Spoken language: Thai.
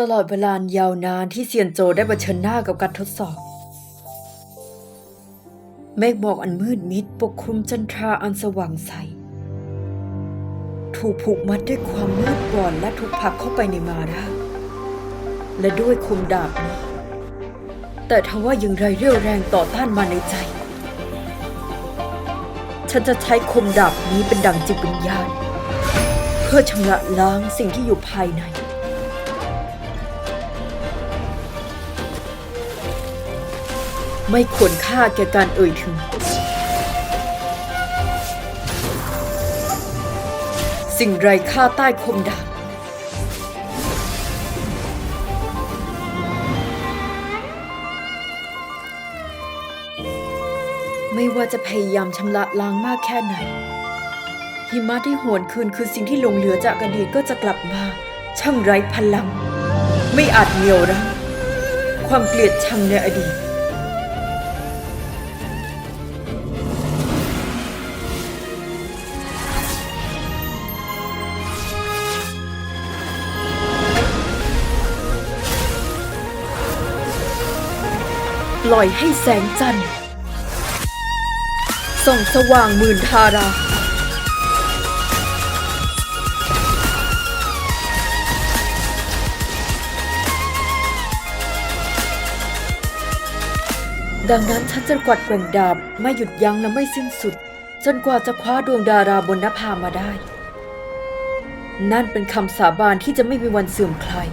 ตลอดเวลายาวนานที่เซียนโจได้เผชิญหน้ากับการทดสอบ เมฆหมอกอันมืดมิดปกคลุมจันทราอันสว่างใส ถูกผูกมัดด้วยความมืดบอดและถูกผลักเข้าไปในมาราและด้วยคมดาบนี้แต่ทว่าอย่างไรเรี่ยวแรงต่อต้านมาในใจ ฉันจะใช้คมดาบนี้เป็นดังจิตวิญญาณ เพื่อชำระล้างสิ่งที่อยู่ภายใน ไม่ควรค่าแก่การเอ่ยถึง สิ่งไรค่าใต้คมดาบไม่ว่าจะพยายามชำระล้างมากแค่ไหน หิมะที่หวนคืนคือสิ่งที่หลงเหลือจากอดีตก็จะกลับมา ช่างไร้พลัง ไม่อาจเหนี่ยวรั้งความเกลียดชังในอดีต ปล่อยให้แสงจันทร์ส่องสว่างหมื่นทารา ดังนั้นฉันจะกวัดแกว่งดาบไม่หยุดยั้งและไม่สิ้นสุด จนกว่าจะคว้าดวงดาราบนนภามาได้ นั่นเป็นคำสาบานที่จะไม่มีวันเสื่อมคลาย